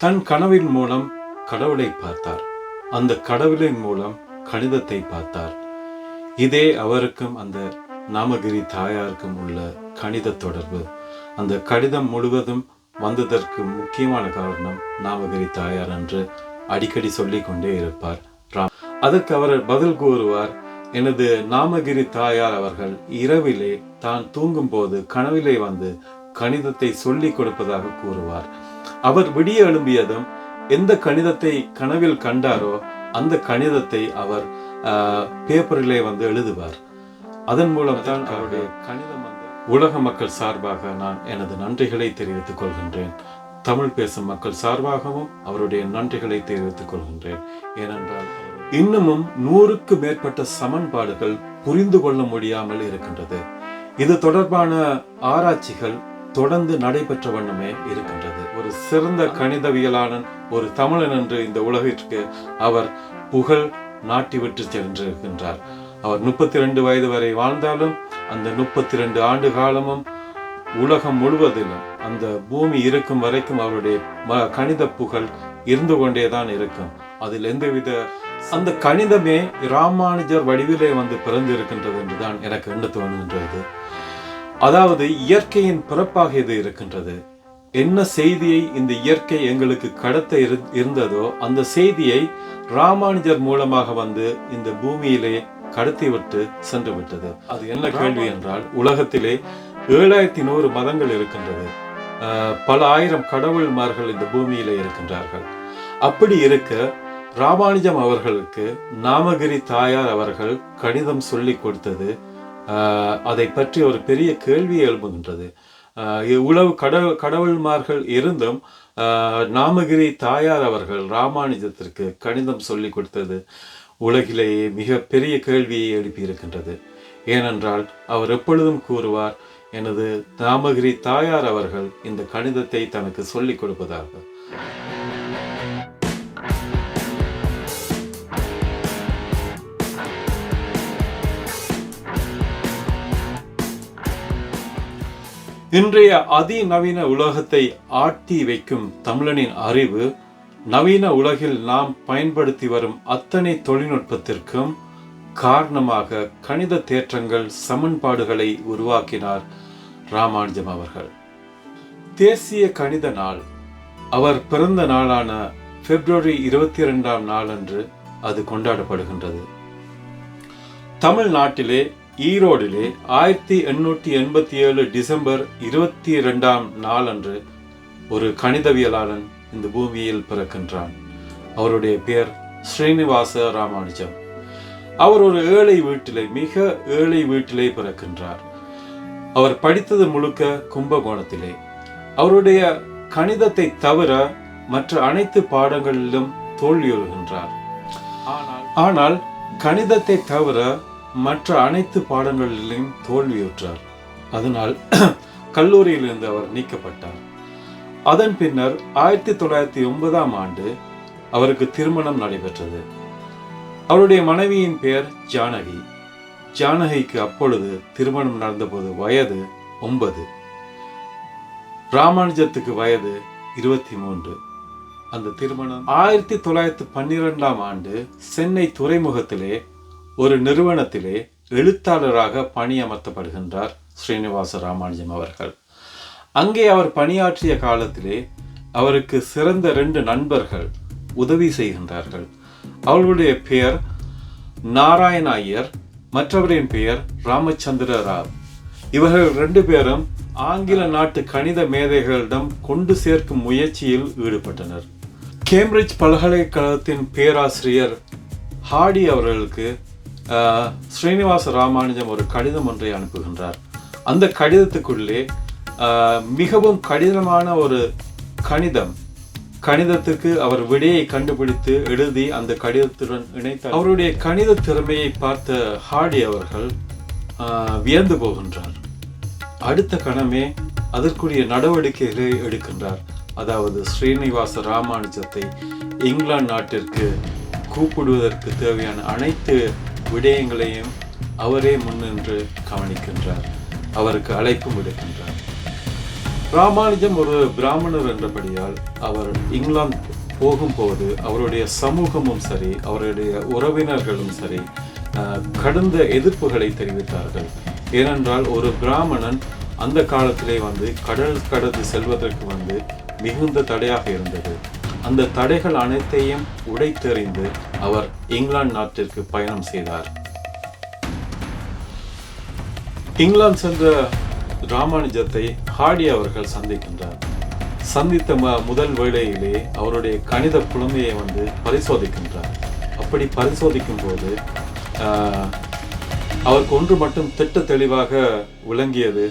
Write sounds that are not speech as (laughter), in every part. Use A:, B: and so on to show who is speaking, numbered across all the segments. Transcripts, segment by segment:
A: தன் கனவின் மூலம் கடவுளை பார்த்தார். அந்த கடவுளின் மூலம் கணிதத்தை பார்த்தார். இதே அவருக்கும் அந்த நாமகிரி தாயாருக்கும் உள்ள கணித தொடர்பு. அந்த கடிதம் முழுவதும் வந்ததற்கு முக்கியமான காரணம் நாமகிரி தாயார் என்று அடிக்கடி சொல்லிக் கொண்டே இருப்பார். ராம் அதற்கு அவர் பதில் கூறுவார் எனது நாமகிரி தாயார் அவர்கள் இரவிலே தான் தூங்கும் போது கனவிலே வந்து கணிதத்தை சொல்லிக் கொடுப்பதாக கூறுவார். அவர் விடிய எழும்பியதும் எந்த கணிதத்தை கனவில் கண்டாரோ அந்த கணிதத்தை அவர் பேப்பரிலே வந்து எழுதுவார். அதன் மூலம் தான் அவருடைய கணிதம் உலக மக்கள் சார்பாக நான் எனது நன்றிகளை தெரிவித்துக் கொள்கின்றேன். தமிழ் பேசும் மக்கள் சார்பாகவும் அவருடைய நன்றிகளை தெரிவித்துக் கொள்கின்றேன். ஏனென்றால் இன்னமும் நூறுக்கு மேற்பட்ட சமன்பாடுகள் புரிந்து கொள்ள முடியாமல் இருக்கின்றது. இது தொடர்பான ஆராய்ச்சிகள் தொடர்ந்து நடைபெற்ற வண்ணமே இருக்கின்றது. ஒரு சிறந்த கணிதவியலாளன் ஒரு தமிழன் என்று இந்த உலகிற்கு அவர் புகழ் நாட்டி விட்டு சென்றிருக்கின்றார். அவர் முப்பத்தி ரெண்டு வயது வரை வாழ்ந்தாலும் அந்த முப்பத்தி ரெண்டு ஆண்டு காலமும் உலகம் முழுவதிலும் அந்த பூமி இருக்கும் வரைக்கும் அவருடைய ம- கணித புகழ் இருந்து கொண்டேதான் இருக்கும். அதில் எந்தவித அந்த கணிதமே ராமானுஜர் வடிவிலே வந்து பிறந்திருக்கின்றது என்றுதான் எனக்கு எண்ண தோணுகின்றது. அதாவது இயற்கையின் பிறப்பாக இது இருக்கின்றது. என்ன செய்தியை இந்த இயற்கை எங்களுக்கு கடத்த இரு- இருந்ததோ அந்த செய்தியை ராமானுஜர் மூலமாக வந்து இந்த பூமியிலே கடத்திவிட்டு சென்று விட்டது அது என்ன கேள்வி என்றால் உலகத்திலே ஏழாயிரத்தி நூறு மதங்கள் இருக்கின்றது. அஹ், பல ஆயிரம் கடவுள்மார்கள் இந்த பூமியிலே இருக்கின்றார்கள். அப்படி இருக்க ராமானுஜம் அவர்களுக்கு நாமகிரி தாயார் அவர்கள் கணிதம் சொல்லிக் கொடுத்தது. அதை பற்றி ஒரு பெரிய கேள்வி எழுப்புகின்றது உழவு இவ்வளவு கடவுள் கடவுள்மார்கள் இருந்தும் ஆஹ், நாமகிரி தாயார் அவர்கள் ராமானுஜத்திற்கு கணிதம் சொல்லிக் கொடுத்தது உலகிலேயே மிக பெரிய கேள்வியை எழுப்பியிருக்கின்றது. ஏனென்றால் அவர் எப்பொழுதும் கூறுவார் எனது நாமகிரி தாயார் அவர்கள் இந்த கணிதத்தை தனக்கு சொல்லிக் கொடுப்பதாக. இன்றைய அதிநவீன உலகத்தை ஆட்டி வைக்கும் தமிழனின் அறிவு நவீன உலகில் நாம் பயன்படுத்தி வரும் அத்தனை தொழில்நுட்பத்திற்கும் காரணமாக கணித தேற்றங்கள் சமன்பாடுகளை உருவாக்கினார் ராமானுஜம் அவர்கள். தேசிய கணித நாள் அவர் பிறந்த நாளான பிப்ரவரி இருபத்தி இரண்டாம் நாளன்று அது கொண்டாடப்படுகின்றது. தமிழ்நாட்டிலே ஈரோடிலே ஆயிரத்தி எண்ணூற்றி எண்பத்தி ஏழு டிசம்பர் இருபத்தி இரண்டாம் நாளன்று ஒரு கணிதவியலாளன் இந்த பூமியில் பிறக்கின்றான். அவருடைய பெயர் ஸ்ரீனிவாச ராமானுஜம். அவர் ஒரு ஏழை வீட்டிலே மிக ஏழை வீட்டிலே பிறக்கின்றார். அவர் படித்தது முழுக்க கும்பகோணத்திலே. அவருடைய கணிதத்தை தவிர மற்ற அனைத்து பாடங்களிலும் தோல்வியுறுகின்றார். ஆனால் ஆனால் கணிதத்தை தவிர மற்ற அனைத்து பாடங்களிலும் தோல்வியுற்றார். அதனால் (clears throat) கல்லூரியிலிருந்து அவர் நீக்கப்பட்டார். அதன் பின்னர் ஆயிரத்தி தொள்ளாயிரத்தி ஒன்பதாம் ஆண்டு அவருக்கு திருமணம் நடைபெற்றது. அவருடைய மனைவியின் பெயர் ஜானகி. ஜானகிக்கு அப்பொழுது திருமணம் நடந்தபோது வயது ஒன்பது. ராமானுஜத்துக்கு வயது இருபத்தி மூன்று அந்த திருமணம் ஆயிரத்தி தொள்ளாயிரத்தி பன்னிரெண்டாம் ஆண்டு சென்னை துறைமுகத்திலே ஒரு நிறுவனத்திலே எழுத்தாளராக பணியமர்த்தப்படுகின்றார் ஸ்ரீனிவாச ராமானுஜம் அவர்கள். அங்கே அவர் பணியாற்றிய காலத்திலே அவருக்கு சிறந்த ரெண்டு நண்பர்கள் உதவி செய்கின்றார்கள். அவர்களுடைய பெயர் நாராயண ஐயர் மற்றவரின் பெயர் ராமச்சந்திர ராவ். இவர்கள் ரெண்டு பேரும் ஆங்கில நாட்டு கணித மேதைகளிடம் கொண்டு சேர்க்கும் முயற்சியில் ஈடுபட்டனர். கேம்பிரிட்ஜ் பல்கலைக்கழகத்தின் பேராசிரியர் ஹாடி அவர்களுக்கு ஸ்ரீனிவாச ராமானுஜம் ஒரு கடிதம் ஒன்றை அனுப்புகின்றார். அந்த கடிதத்துக்குள்ளே ஆஹ், மிகவும் கடினமான ஒரு கணிதம். கணிதத்துக்கு அவர் விடையை கண்டுபிடித்து எழுதி அந்த கடிதத்துடன் இணைத்தார். அவருடைய கணித திறமையை பார்த்த ஹாடி அவர்கள் ஆஹ், வியந்து போகின்றார். அடுத்த கணமே அதற்குரிய நடவடிக்கைகளை எடுக்கின்றார். அதாவது ஸ்ரீனிவாச ராமானுஜத்தை இங்கிலாந்து நாட்டிற்கு கூப்பிடுவதற்கு தேவையான அனைத்து விடயங்களையும் அவரே முன்னின்று கவனிக்கின்றார். அவருக்கு அழைப்பும் விடுக்கின்றார். ராமானுஜம் ஒரு பிராமணர் என்றபடியால் அவர் இங்கிலாந்து போகும்போது அவருடைய சமூகமும் சரி அவருடைய உறவினர்களும் சரி கடந்த கடுந்த எதிர்ப்புகளை தெரிவித்தார்கள். ஏனென்றால் ஒரு பிராமணன் அந்த காலத்திலே வந்து கடல் கடந்து செல்வதற்கு வந்து மிகுந்த தடையாக இருந்தது. அந்த தடைகள் அனைத்தையும் உடைத்தெறிந்து அவர் இங்கிலாந்து நாட்டிற்கு பயணம் செய்தார். இங்கிலாந்து சென்ற ராமானுஜத்தை ஹாடி அவர்கள் சந்திக்கின்றார். சந்தித்த முதல் வேளையிலே அவருடைய கணித புலமையை வந்து பரிசோதிக்கின்றார். அப்படி பரிசோதிக்கும் போது ஆஹ், அவருக்கு ஒன்று மட்டும் திட்ட தெளிவாக விளங்கியது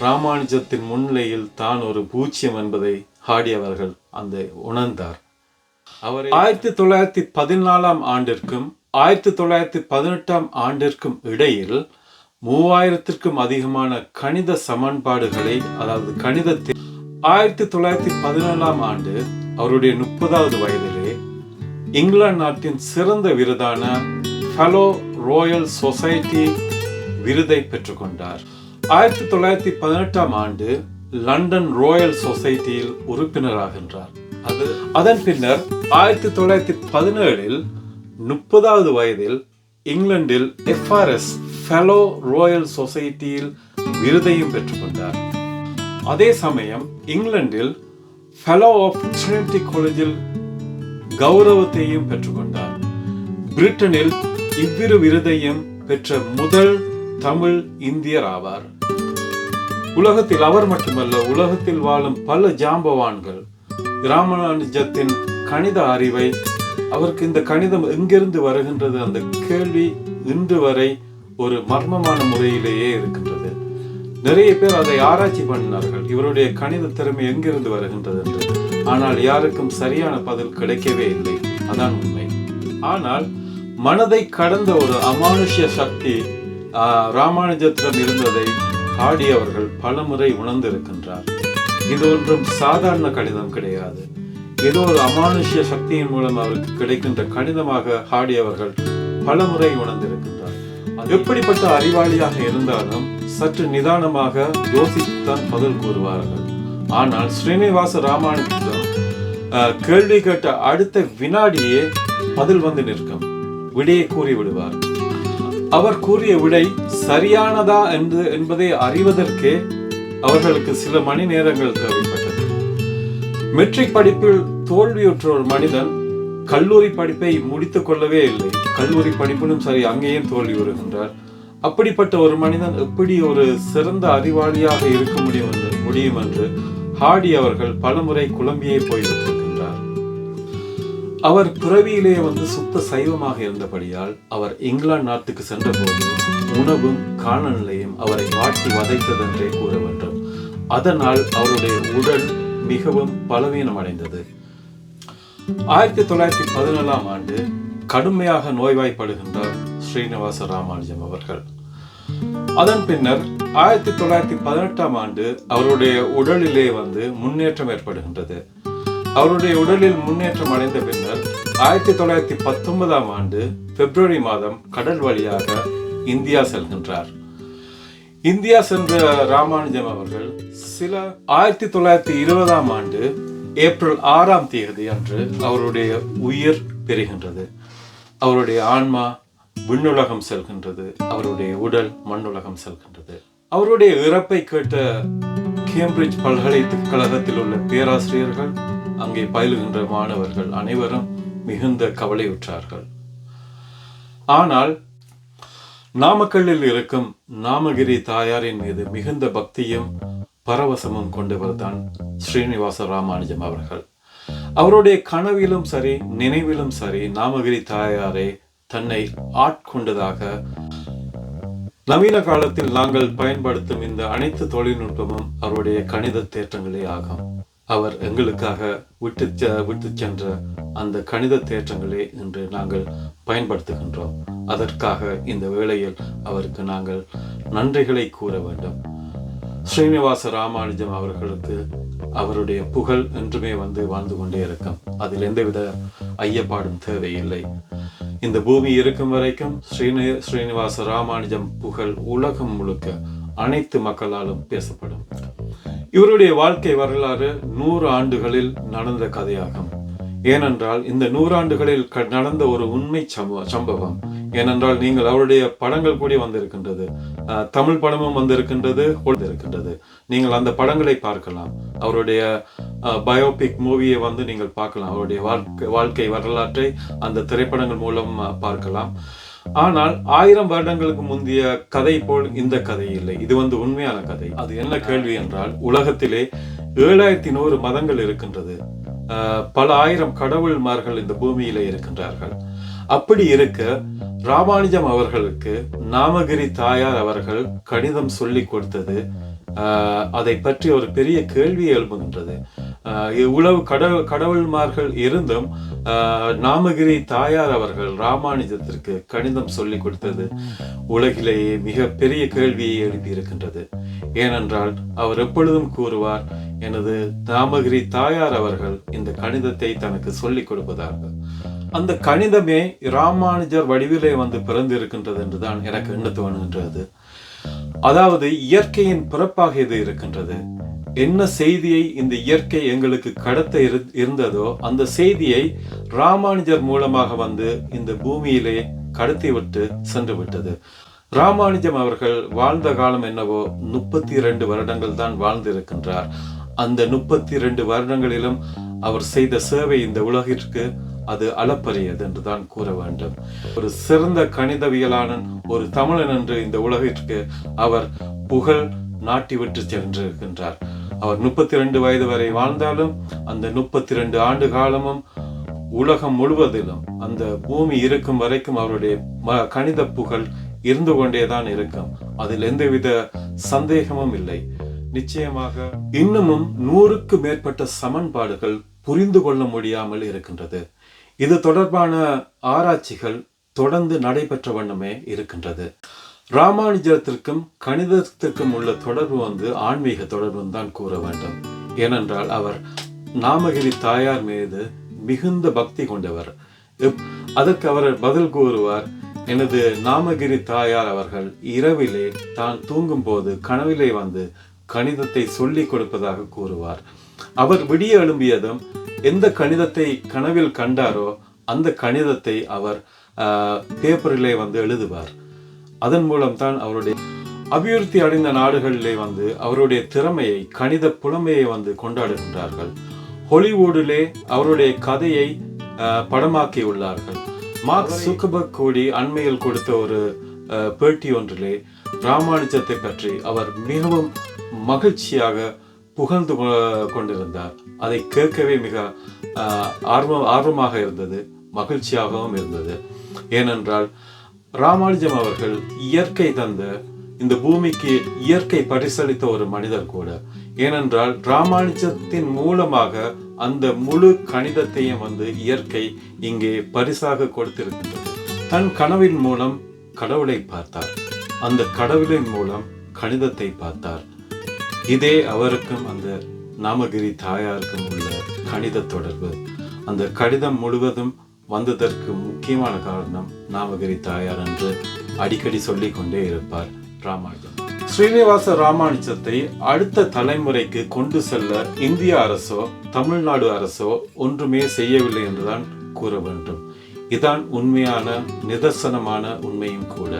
A: ராமானுஜத்தின் முன்னிலையில் தான் ஒரு பூச்சியம் என்பதை ஹாடி அவர்கள் அந்த உணர்ந்தார். அவர் ஆயிரத்தி தொள்ளாயிரத்தி பதினாலாம் ஆண்டிற்கும் ஆயிரத்தி தொள்ளாயிரத்தி பதினெட்டாம் ஆண்டிற்கும் இடையில் மூவாயிரத்திற்கும் அதிகமான கணித சமன்பாடுகளை அதாவது கணிதத்தில் ஆயிரத்தி தொள்ளாயிரத்தி பதினேழாம் ஆண்டு அவருடைய முப்பதாவது வயதிலே இங்கிலாந்து நாட்டின் சிறந்த விருதான ஃபெலோ ராயல் சொசைட்டி விருதை பெற்றுக்கொண்டார். ஆயிரத்தி தொள்ளாயிரத்தி பதினெட்டாம் ஆண்டு லண்டன் ராயல் சொசைட்டியில் உறுப்பினராகின்றார். அது அதன் பின்னர் ஆயிரத்தி தொள்ளாயிரத்தி பதினேழில் முப்பதாவது வயதில் இங்கிலாந்தில் எஃப்ஆர்எஸ் ஃபெலோ ராயல் சொசைட்டியில் விருதையும் பெற்றுக்கொண்டார். அதே சமயம் இங்கிலாந்தில் ஃபெலோ ஆஃப் ட்ரினிட்டி காலேஜில் கௌரவத்தையும் பெற்றுக்கொண்டார். பிரிட்டனில் இவ்விரு விருதையும் பெற்ற முதல் தமிழ் இந்தியர் ஆவார். உலகத்தில் அவர் மட்டுமல்ல உலகத்தில் வாழும் பல ஜாம்பவான்கள் ராமானுஜத்தின் கணித அறிவை அவருக்கு இந்த கணிதம் எங்கிருந்து வருகின்றது அந்த கேள்வி இன்று வரை ஒரு மர்மமான முறையிலேயே இருக்கின்றது. நிறைய பேர் அதை ஆராய்ச்சி பண்ணினார்கள். இவருடைய கணித திறமை எங்கிருந்து வருகின்றது என்று. ஆனால் யாருக்கும் சரியான பதில் கிடைக்கவே இல்லை. அதான் உண்மை. ஆனால் மனதை கடந்த ஒரு அமானுஷ்ய சக்தி ஆஹ், ராமானுஜத்திடம் இருந்ததை ஆடி அவர்கள் பலமுறை உணர்ந்திருக்கின்றார். இது ஒன்றும் சாதாரண கடிதம் கிடையாது. ஏதோ ஒரு அமானுஷ்ய சக்தியின் மூலம் அவருக்கு கிடைக்கின்ற கடிதமாக ஹாடி அவர்கள் பலமுறை உணர்ந்திருக்கின்றார். அது எப்படிப்பட்ட அறிவாளியாக இருந்தாலும் சற்று நிதானமாக யோசித்துத்தான் பதில் கூறுவார்கள். ஆனால் ஸ்ரீனிவாச ராமானுஜம் கேள்வி கேட்ட அடுத்த வினாடியே பதில் வந்து நிற்கும். விடையை கூறி விடுவார் அவர் கூறிய விடை சரியானதா என்று என்பதை அறிவதற்கே அவர்களுக்கு சில மணி நேரங்கள் தேவைப்பட்டது. மெட்ரிக் படிப்பில் தோல்வியுற்ற ஒரு மனிதன் கல்லூரி படிப்பை முடித்துக் கொள்ளவே இல்லை. கல்லூரி படிப்பிலும் சரி அங்கேயும் தோல்வி வருகின்றார். அப்படிப்பட்ட ஒரு மனிதன் எப்படி ஒரு சிறந்த அறிவாளியாக இருக்க முடியும் என்று முடியும் என்று ஹாடி அவர்கள் பலமுறை குழம்பியே போய்விட்டார். அவர் துறவியிலே வந்து சுத்த சைவமாக இருந்தபடியால் அவர் இங்கிலாந்து நாட்டுக்கு சென்றபோது உணவும் காலநிலையும் அவரை மாற்றி வதைத்ததென்றே கூற வேண்டும். அதனால் அவருடைய உடல் மிகவும் பலவீனம் அடைந்தது ஆயிரத்தி தொள்ளாயிரத்தி பதினேழாம் ஆண்டு கடுமையாக நோய்வாய்ப்படுகின்றார் ஸ்ரீனிவாச ராமானுஜம் அவர்கள். அதன் பின்னர் ஆயிரத்தி தொள்ளாயிரத்தி பதினெட்டாம் ஆண்டு அவருடைய உடலிலே வந்து முன்னேற்றம் ஏற்படுகின்றது. அவருடைய உடலில் முன்னேற்றம் அடைந்த பின்னர் ஆயிரத்தி தொள்ளாயிரத்தி பத்தொன்பதாம் ஆண்டு பிப்ரவரி மாதம் கடல் வழியாக இந்தியா செல்கின்றார். இந்தியா சென்ற ராமானுஜம் அவர்கள் சில ஆயிரத்தி தொள்ளாயிரத்தி இருபதாம் ஆண்டு ஏப்ரல் ஆறாம் தேதி அன்று அவருடைய உயிர் பெறுகின்றது. அவருடைய ஆன்மா விண்ணுலகம் செல்கின்றது. அவருடைய உடல் மண்ணுலகம் செல்கின்றது. அவருடைய இறப்பை கேட்ட கேம்பிரிட்ஜ் பல்கலைக்கழகத்தில் உள்ள பேராசிரியர்கள் அங்கே பயிலுகின்ற மாணவர்கள் அனைவரும் மிகுந்த கவலையுற்றார்கள். ஆனால் நாமக்கல்லில் இருக்கும் நாமகிரி தாயாரின் மீது மிகுந்த பக்தியும் பரவசமும் கொண்டவர்தான் ஸ்ரீனிவாச ராமானுஜம் அவர்கள். அவருடைய கனவிலும் சரி நினைவிலும் சரி நாமகிரி தாயாரே தன்னை ஆட்கொண்டதாக நவீன காலத்தில் நாங்கள் பயன்படுத்தும் இந்த அனைத்து தொழில்நுட்பமும் அவருடைய கணித தேற்றங்களே ஆகும். அவர் எங்களுக்காக விட்டு விட்டு சென்ற அந்த கணித தேற்றங்களே இன்று நாங்கள் பயன்படுத்துகின்றோம். அதற்காக இந்த வேளையில் அவருக்கு நாங்கள் நன்றிகளை கூற வேண்டும். ஸ்ரீனிவாச ராமானுஜம் அவர்களுக்கு அவருடைய புகழ் என்றுமே வந்து வாழ்ந்து கொண்டே இருக்கும். அதில் எந்தவித ஐயப்பாடும் தேவையில்லை. இந்த பூமி இருக்கும் வரைக்கும் ஸ்ரீனி ஸ்ரீனிவாச ராமானுஜம் புகழ் உலகம் முழுக்க அனைத்து மக்களாலும் பேசப்படும். இவருடைய வாழ்க்கை வரலாறு நூறு ஆண்டுகளில் நடந்த கதையாகும். ஏனென்றால் இந்த நூறாண்டுகளில் நடந்த ஒரு உண்மை சம்பவம். ஏனென்றால் நீங்கள் அவருடைய படங்கள் கூட வந்திருக்கின்றது. தமிழ் படமும் வந்திருக்கின்றது இருக்கின்றது நீங்கள் அந்த படங்களை பார்க்கலாம். அவருடைய பயோபிக் மூவியை வந்து நீங்கள் பார்க்கலாம். அவருடைய வாழ்க்கை வாழ்க்கை வரலாற்றை அந்த திரைப்படங்கள் மூலம் பார்க்கலாம். ஆனால் ஆயிரம் வருடங்களுக்கு முந்தைய கதை போல் இந்த கதை இல்லை. இது வந்து உண்மையான கதை. அது என்ன கேள்வி என்றால் உலகத்திலே ஏழாயிரத்தி நூறு மதங்கள் இருக்கின்றது. பல ஆயிரம் கடவுள்மார்கள் இந்த பூமியில இருக்கின்றார்கள். அப்படி இருக்க ராமானுஜம் அவர்களுக்கு நாமகிரி தாயார் அவர்கள் கணிதம் சொல்லி கொடுத்தது. ஆஹ், அதை பற்றி ஒரு பெரிய கேள்வி எழுப்புகின்றது. இவ்வளவு கடவுள் கடவுள்மார்கள் இருந்தும் நாமகிரி தாயார் அவர்கள் ராமானுஜத்திற்கு கணிதம் சொல்லிக் கொடுத்தது உலகிலேயே மிக பெரிய கேள்வியை எழுப்பியிருக்கின்றது. ஏனென்றால் அவர் எப்பொழுதும் கூறுவார் எனது நாமகிரி தாயார் அவர்கள் இந்த கணிதத்தை தனக்கு சொல்லிக் கொடுப்பதாக அந்த கணிதமே ராமானுஜர் வடிவிலே வந்து பிறந்திருக்கின்றது என்றுதான் எனக்கு எண்ண தோணுகின்றது. அதாவது இயற்கையின் பிறப்பாக இது இருக்கின்றது. என்ன செய்தியை இந்த இயற்கை எங்களுக்கு கடத்த இருந்ததோ அந்த செய்தியை ராமானுஜர் மூலமாக வந்து இந்த பூமியிலே கடத்தி விட்டு சென்று விட்டது ராமானுஜம் அவர்கள் வாழ்ந்த காலம் என்னவோ முப்பத்தி இரண்டு வருடங்கள் தான் வாழ்ந்திருக்கின்றார். அந்த முப்பத்தி இரண்டு வருடங்களிலும் அவர் செய்த சேவை இந்த உலகிற்கு அது அளப்பரியது என்று தான் கூற வேண்டும். ஒரு சிறந்த கணிதவியலாளன் ஒரு தமிழன் என்று இந்த உலகிற்கு அவர் புகழ் நாட்டி விட்டு சென்றிருக்கின்றார். அவர் முப்பத்தி ரெண்டு வயது வரை வாழ்ந்தாலும் அந்த முப்பத்தி ரெண்டு ஆண்டு காலமும் உலகம் முழுவதிலும் அந்த பூமி இருக்கும் வரைக்கும் அவருடைய கணித புகழ் இருந்து கொண்டேதான் இருக்கும். அதில் எந்தவித சந்தேகமும் இல்லை. நிச்சயமாக இன்னமும் நூறுக்கு மேற்பட்ட சமன்பாடுகள் புரிந்து கொள்ள முடியாமல் இருக்கின்றது. இது தொடர்பான ஆராய்ச்சிகள் தொடர்ந்து நடைபெற்ற வண்ணமே இருக்கின்றது. ராமானுஜத்திற்கும் கணிதத்திற்கும் உள்ள தொடர்பு வந்து ஆன்மீக தொடர்பு தான் கூற வேண்டும். ஏனென்றால் அவர் நாமகிரி தாயார் மீது மிகுந்த பக்தி கொண்டவர். அதற்கு அவர் பதில் கூறுவார் எனது நாமகிரி தாயார் அவர்கள் இரவிலே தான் தூங்கும் போது கனவிலே வந்து கணிதத்தை சொல்லிக் கொடுப்பதாக கூறுவார். அவர் விடிய எழும்பியதும் எந்த கணிதத்தை கனவில் கண்டாரோ அந்த கணிதத்தை அவர் ஆஹ், பேப்பரிலே வந்து எழுதுவார். அதன் மூலம் தான் அவருடைய அபிவிருத்தி அடைந்த நாடுகளிலே வந்து அவருடைய திறமையை கணித புலமையை வந்து கொண்டாடுகின்றார்கள். ஹாலிவுட்டிலே அவருடைய கதையை படமாக்கி உள்ளார்கள் மார்க் சுக்கபர்க் கூடி அண்மையில் கொடுத்த ஒரு பேட்டி ஒன்றிலே ராமானுஜத்தை பற்றி அவர் மிகவும் மகிழ்ச்சியாக புகழ்ந்து கொண்டிருந்தார். அதை கேட்கவே மிக ஆர்வம் ஆர்வமாக இருந்தது மகிழ்ச்சியாகவும் இருந்தது. ஏனென்றால் ராமானுஜம் அவர்கள் இயற்கை தந்த இந்த பூமிக்கு இயற்கை பரிசளித்த ஒரு மனிதர் கூட. ஏனென்றால் ராமானுஜத்தின் மூலமாக அந்த முழு கணிதத்தையும் வந்து இயற்கை இங்கே பரிசாக கொடுத்திருக்கின்றது. தன் கனவின் மூலம் கடவுளை பார்த்தார். அந்த கடவுளின் மூலம் கணிதத்தை பார்த்தார். இதே அவருக்கும் அந்த நாமகிரி தாயாருக்கும் உள்ள கணித தொடர்பு. அந்த கடிதம் முழுவதும் வந்ததற்கு முக்கியமான காரணம் நாமகிரி தாயார் என்று அடிக்கடி சொல்லிக்கொண்டே இருப்பார் ராமானுஜம் ஸ்ரீனிவாச ராமானுஜத்தை அடுத்த தலைமுறைக்கு கொண்டு செல்ல இந்திய அரசோ தமிழ்நாடு அரசோ ஒன்றுமே செய்யவில்லை என்றுதான் கூற வேண்டும். இதான் உண்மையான நிதர்சனமான உண்மையும் கூட.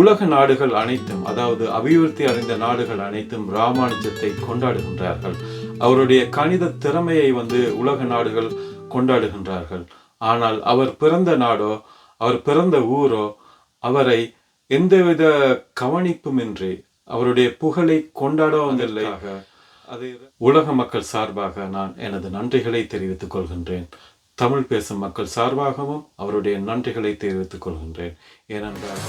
A: உலக நாடுகள் அனைத்தும் அதாவது அபிவிருத்தி அடைந்த நாடுகள் அனைத்தும் ராமானுஜத்தை கொண்டாடுகின்றார்கள். அவருடைய கணித திறமையை வந்து உலக நாடுகள் கொண்டாடுகின்றார்கள். ஆனால் அவர் பிறந்த நாடோ அவர் பிறந்த ஊரோ அவரை எந்தவித கவனிப்புமின்றி அவருடைய புகழை கொண்டாடவில்லை அது உலக மக்கள் சார்பாக நான் எனது நன்றிகளை தெரிவித்துக் கொள்கின்றேன். தமிழ் பேசும் மக்கள் சார்பாகவும் அவருடைய நன்றிகளை தெரிவித்துக் கொள்கின்றேன். ஏனென்றால்